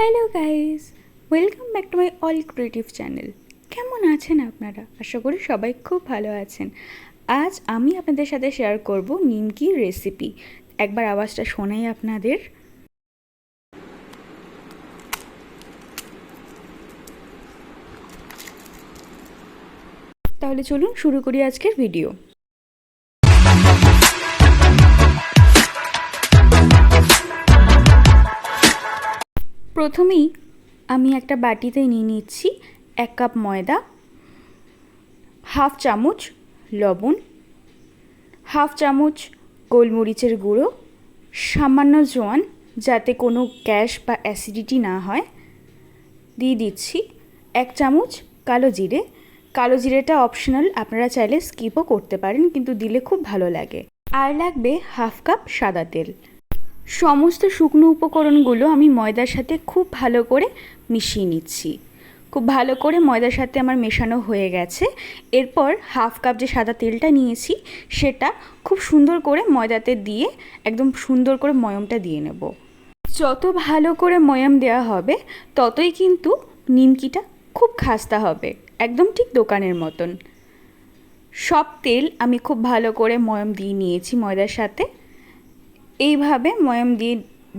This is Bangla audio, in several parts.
Hello guys, welcome back to my all creative channel. কেমন আছেন আপনারা? আশা করি সবাই খুব ভালো আছেন। আজ আমি আপনাদের সাথে শেয়ার করব নিমকির রেসিপি একবার আওয়াজটা শোনাই আপনাদের। তাহলে চলুন শুরু করি আজকের ভিডিও প্রথমেই আমি একটা বাটিতে নিয়ে নিচ্ছি এক কাপ ময়দা, হাফ চামচ লবণ, হাফ চামচ গোলমরিচের গুঁড়ো, সামান্য জোয়ান যাতে কোনো গ্যাস বা অ্যাসিডিটি না হয়। দিয়ে দিচ্ছি এক চামচ কালো জিরে। কালো জিরেটা অপশনাল, আপনারা চাইলে স্কিপও করতে পারেন, কিন্তু দিলে খুব ভালো লাগে। আর লাগবে হাফ কাপ সাদা তেল। সমস্ত শুকনো উপকরণগুলো আমি ময়দার সাথে খুব ভালো করে মিশিয়ে নিচ্ছি। খুব ভালো করে ময়দার সাথে আমার মেশানো হয়ে গেছে। এরপর হাফ কাপ যে সাদা তেলটা নিয়েছি, সেটা খুব সুন্দর করে ময়দাতে দিয়ে, একদম সুন্দর করে ময়মটা দিয়ে নেব। যত ভালো করে ময়াম দেওয়া হবে, ততই কিন্তু নিমকিটা খুব খাস্তা হবে, একদম ঠিক দোকানের মতন। সব তেল আমি খুব ভালো করে ময়ম দিয়ে নিয়েছি ময়দার সাথে। এইভাবে ময়াম দিয়ে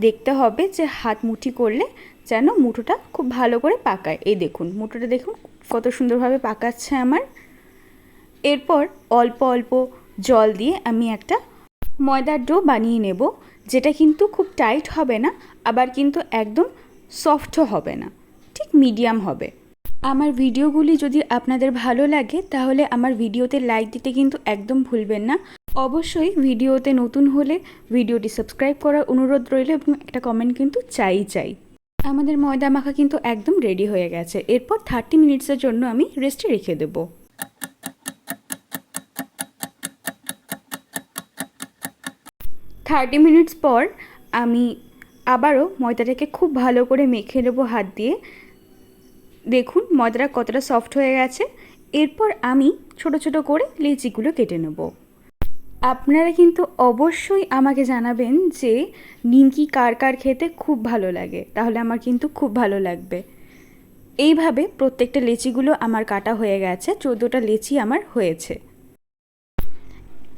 দেখতে হবে যে হাত মুঠি করলে যেন মুঠোটা খুব ভালো করে পাকায়। এই দেখুন, মুঠোটা দেখুন, কত সুন্দরভাবে পাকাচ্ছে আমার। এরপর অল্প অল্প জল দিয়ে আমি একটা ময়দার ডো বানিয়ে নেব, যেটা কিন্তু খুব টাইট হবে না, আবার কিন্তু একদম সফটও হবে না, ঠিক মিডিয়াম হবে। আমার ভিডিওগুলি যদি আপনাদের ভালো লাগে, তাহলে আমার ভিডিওতে লাইক দিতে কিন্তু একদম ভুলবেন না। অবশ্যই ভিডিওতে নতুন হলে ভিডিওটি সাবস্ক্রাইব করার অনুরোধ রইল এবং একটা কমেন্ট কিন্তু চাই চাই। আমাদের ময়দা মাখা কিন্তু একদম রেডি হয়ে গেছে। এরপর থার্টি মিনিটসের জন্য আমি রেস্টে রেখে দেব। থার্টি মিনিটস পর আমি আবারও ময়দাটাকে খুব ভালো করে মেখে নেব হাত দিয়ে। দেখুন ময়দাটা কতটা সফট হয়ে গেছে। এরপর আমি ছোট ছোট করে লিচিগুলো কেটে নেব। আপনারা কিন্তু অবশ্যই আমাকে জানাবেন যে নিমকি কার কার খেতে খুব ভালো লাগে। তাহলে আমার কিন্তু খুব ভালো লাগবে। এইভাবে প্রত্যেকটা লেচিগুলো আমার কাটা হয়ে গেছে, চোদ্দোটা লেচি আমার হয়েছে।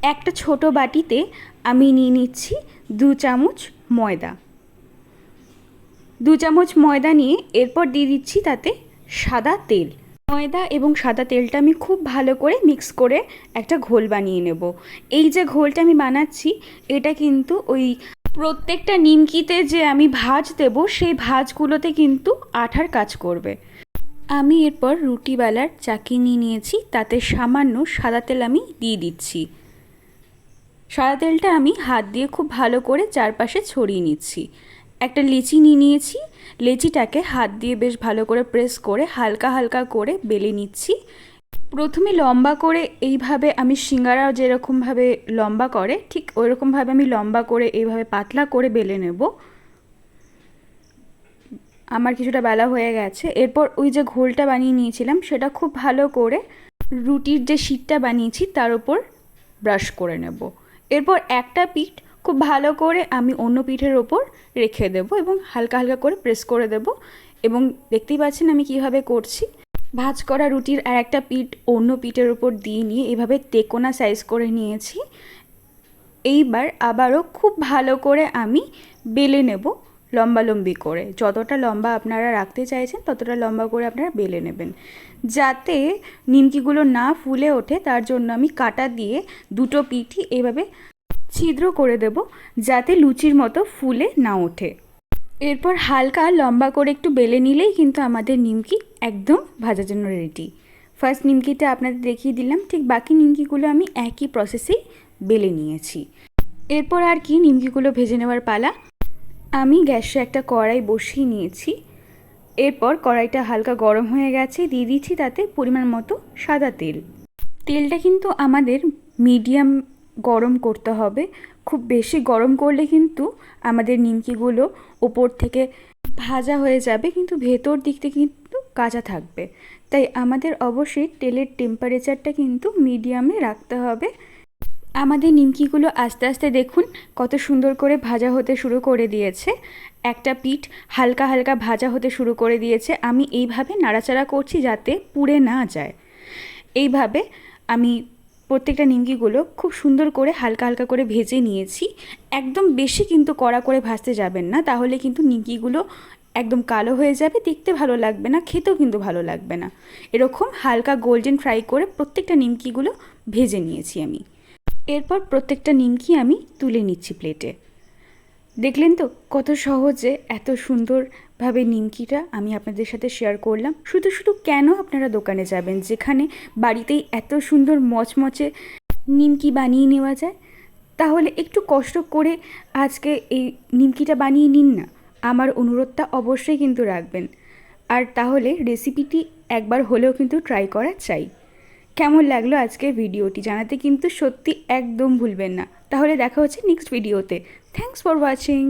একটা ছোট বাটিতে আমি নিয়ে নিচ্ছি দু চামচ ময়দা। দু চামচ ময়দা নিয়ে এরপর দিয়ে দিচ্ছি তাতে সাদা তেল। ময়দা এবং সাদা তেলটা আমি খুব ভালো করে মিক্স করে একটা ঘোল বানিয়ে নেব। এই যে ঘোলটা আমি বানাচ্ছি, এটা কিন্তু ওই প্রত্যেকটা নিমকিতে যে আমি ভাজ দেব, সেই ভাজগুলোতে কিন্তু আঠার কাজ করবে। আমি এরপর রুটিবেলার চাকি নিয়ে নিয়েছি, তাতে সামান্য সাদা তেল আমি দিয়ে দিচ্ছি। সাদা তেলটা আমি হাত দিয়ে খুব ভালো করে চারপাশে ছড়িয়ে নিচ্ছি। একটা লিচি নিয়ে নিয়েছি লেচিটাকে হাত দিয়ে বেশ ভালো করে প্রেস করে হালকা হালকা করে বেলে নিচ্ছি। প্রথমে লম্বা করে এইভাবে আমি সিঙ্গারা যেরকমভাবে লম্বা করে, ঠিক ওইরকমভাবে আমি লম্বা করে এইভাবে পাতলা করে বেলে নেব। আমার কিছুটা বেলা হয়ে গেছে। এরপর ওই যে ঘোলটা বানিয়ে নিয়েছিলাম, সেটা খুব ভালো করে রুটির যে শীটটা বানিয়েছি, তার উপর ব্রাশ করে নেব। এরপর একটা পিঠ খুব ভালো করে আমি অন্য পিঠের ওপর রেখে দেব এবং হালকা হালকা করে প্রেস করে দেব এবং দেখতেই পাচ্ছেন আমি কীভাবে করছি। ভাজ করা রুটির আর একটা পিঠ অন্য পিঠের ওপর দিয়ে নিয়ে এভাবে তেকোনা সাইজ করে নিয়েছি। এইবার আবারও খুব ভালো করে আমি বেলে নেব লম্বালম্বি করে। যতটা লম্বা আপনারা রাখতে চাইছেন, ততটা লম্বা করে আপনারা বেলে নেবেন। যাতে নিমকিগুলো না ফুলে ওঠে, তার জন্য আমি কাটা দিয়ে দুটো পিঠই এভাবে ছিদ্র করে দেব যাতে লুচির মতো ফুলে না ওঠে। এরপর হালকা লম্বা করে একটু বেলে নিলেই কিন্তু আমাদের নিমকি একদম ভাজার জন্য রেডি ফার্স্ট নিমকিটা আপনাদের দেখিয়ে দিলাম, ঠিক বাকি নিমকিগুলো আমি একই প্রসেসেই বেলে নিয়েছি। এরপর আর কি নিমকিগুলো ভেজে নেওয়ার পালা। আমি গ্যাসে একটা কড়াই বসিয়ে নিয়েছি। এরপর কড়াইটা হালকা গরম হয়ে গেছে, দিয়ে দিচ্ছি তাতে পরিমাণ মতো সাদা তেল। তেলটা কিন্তু আমাদের মিডিয়াম গরম করতে হবে। খুব বেশি গরম করলে কিন্তু আমাদের নিমকিগুলো ওপর থেকে ভাজা হয়ে যাবে, কিন্তু ভেতর দিক থেকে কিন্তু কাঁচা থাকবে। তাই আমাদের অবশ্যই তেলের টেম্পারেচারটা কিন্তু মিডিয়ামে রাখতে হবে। আমাদের নিমকিগুলো আস্তে আস্তে দেখুন কত সুন্দর করে ভাজা হতে শুরু করে দিয়েছে। একটা পিঠ হালকা হালকা ভাজা হতে শুরু করে দিয়েছে। আমি এইভাবে নাড়াচাড়া করছি যাতে পুড়ে না যায়। এইভাবে আমি প্রত্যেকটা নিমকিগুলো খুব সুন্দর করে হালকা হালকা করে ভেজে নিয়েছি। একদম বেশি কিন্তু কড়া করে ভাজতে যাবেন না, তাহলে কিন্তু নিমকিগুলো একদম কালো হয়ে যাবে, দেখতে ভালো লাগবে না, খেতেও কিন্তু ভালো লাগবে না। এরকম হালকা গোল্ডেন ফ্রাই করে প্রত্যেকটা নিমকিগুলো ভেজে নিয়েছি আমি। এরপর প্রত্যেকটা নিমকি আমি তুলে নিচ্ছি প্লেটে দেখলেন তো কত সহজে, এত সুন্দরভাবে নিমকিটা আমি আপনাদের সাথে শেয়ার করলাম। শুধু শুধু কেন আপনারা দোকানে যাবেন, যেখানে বাড়িতেই এত সুন্দর মচমচে নিমকি বানিয়ে নেওয়া যায়? তাহলে একটু কষ্ট করে আজকে এই নিমকিটা বানিয়ে নিন না। আমার অনুরোধটা অবশ্যই কিন্তু রাখবেন। আর তাহলে রেসিপিটি একবার হলেও কিন্তু ট্রাই করা চাই। কেমন লাগল আজকের ভিডিওটি জানাতে কিন্তু সত্যি একদম ভুলবেন না। তাহলে দেখা হচ্ছে নেক্সট ভিডিওতে থ্যাংকস ফর ওয়াচিং